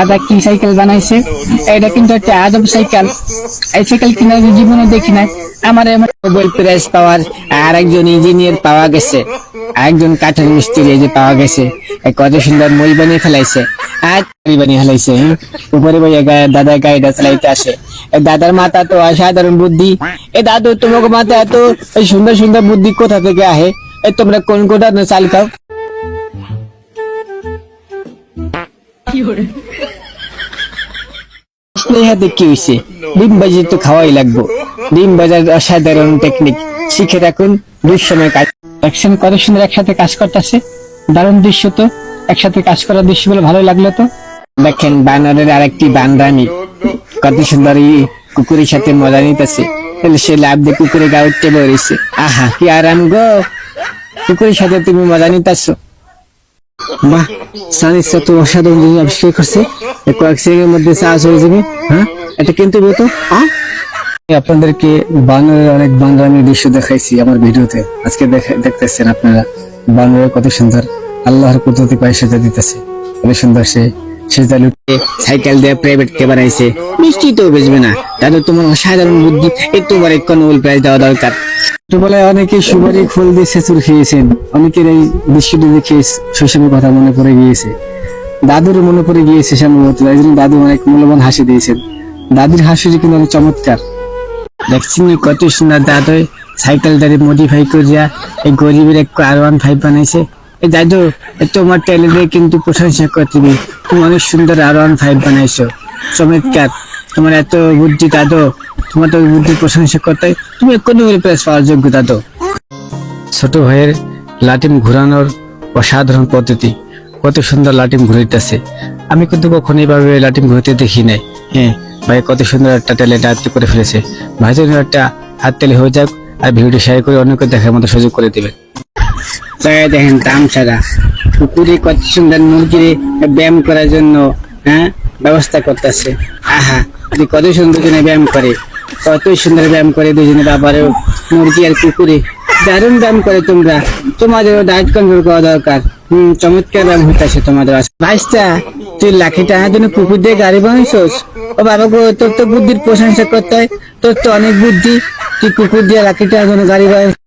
দাদা কি সাইকেল বানাইছে? এটা কিন্তু একটা সাইকেল। এই সাইকেল কিনা জীবনে দেখি আমার নোবেল প্রাইজ পাওয়ার আর একজন ইঞ্জিনিয়ার পাওয়া গেছে। একজন কাঠের মিস্ত্রি যে পাওয়া গেছে। কত সুন্দর মই বানিয়ে ফেলাইছে। আর বানিয়ে ফেলাইছে? উপরে বইয়া গায়ে দাদা গাড়িটা চালাইতে আসে। দাদার মাথা তো অসাধারণ বুদ্ধি। এ দাদু, তোমাকে মাথা এত সুন্দর সুন্দর বুদ্ধি কোথা থেকে আহে? এই তোমরা কোন কোটা চাল খাও এই হাতে কি ডিম তো খাওয়াই লাগবো। ডিম বাজার অসাধারণ টেকনিক শিখে রাখুন দুঃসময় কাজ একসঙ্গে কত সুন্দর একসাথে কাজ করতেছে। দারুণ দৃশ্য তো। একসাথে কাজ করার ভালো লাগল তো। দেখেন, বানরের আরেকটি বানরামি কত সুন্দর কুকুরের সাথে মজা নিতেছে। তাহলে সে লাভ দিয়ে কুকুরে গা উঠতে বেরিয়েছে আহা, কি আরাম গো! কুকুরের সাথে তুমি মজা নিতেছো। বাহ সানিসা তো অসাধারণ জিনিস আবিষ্কার করছে। কয়েক সেকেন্ডের মধ্যে চার্জ হয়ে যাবে হ্যাঁ? এটা কিন্তু তো হ্যাঁ আপনাদেরকে বাংলার অনেক বাংলা দৃশ্য দেখাইছি আমার ভিডিওতে। আজকে দেখে- দেখতেছেন আপনারা। বাংলার কত সুন্দর। আল্লাহর কুদরতি পায়ে সেটা দিতেছে। কত সুন্দর সে সেজা লুটে সাইকেল দিয়ে প্রাইভেট কে বানাইছে। মিষ্টি তো না। দাদু তোমার অসাধারণ বুদ্ধি এই তোমার এক নোবেল প্রাইজ দেওয়া দরকার। ছোটবেলায় অনেকে সুপারি ফুল দিয়ে সেচুর খেয়েছেন। অনেকের এই দেখে শৈশবের কথা মনে পড়ে গিয়েছে। দাদুর মনে পড়ে গিয়েছে সম্ভবত দাদু অনেক মূল্যবান হাসি দিয়েছেন। দাদির হাসিটি কিন্তু অনেক চমৎকার। দেখছেন কত সুন্দর দাদু, সাইকেলটারে মডিফাই করিয়া এই গরিবের এক আর ওয়ান ফাইভ বানাইছে। দাদু তোমার ট্যালেন্টের কিন্তু প্রশংসা করতে হবে। তুমি অনেক সুন্দর আর ওয়ান ফাইভ বানাইছো। চমৎকার। তোমার এত বুদ্ধি দাদু, তোমার তো বুদ্ধির প্রশংসা করতে তুমি কোনো প্রেস পাওয়ার যোগ্য দাদু? ছোট ভাইয়ের লাটিম ঘোরানোর অসাধারণ পদ্ধতি। কত সুন্দর লাটিম ঘুরাইতেছে। আমি কিন্তু কখনো এইভাবে লাটিম ঘুরতে দেখি নাই। হ্যাঁ ভাই কত সুন্দর একটা ট্যালেন্ট আয়ত্ত করে ফেলেছে। ভাই যেন একটা হাত তেলে হয়ে যাক আর ভিডিওটি শেয়ার করে অন্যকে দেখার মতো সুযোগ করে দিবেন। জায়গায় দেখেন তামসারা পুকুরে কত সুন্দর মুরগির ব্যায়াম করার জন্য হ্যাঁ ব্যবস্থা করতেছে। আহা আপনি কত সুন্দর ব্যায়াম করে, কত সুন্দর ব্যায়াম করে দুজনে বাবারও মুরগি আর কুকুরে। দারুণ ব্যায়াম করে তোমরা। তোমাদেরও ডায়েট কন্ট্রোল করা দরকার। হম, চমৎকার ব্যায়াম হইতেছে তোমাদের ভাইস্তা, তুই লাখি জন্য কুকুর দিয়ে গাড়ি বানাইছস? ও বাবা গো, তোর তো বুদ্ধির প্রশংসা করতে হয়। তোর তো অনেক বুদ্ধি। তুই কুকুর দিয়ে লাখি জন্য গাড়ি বানাই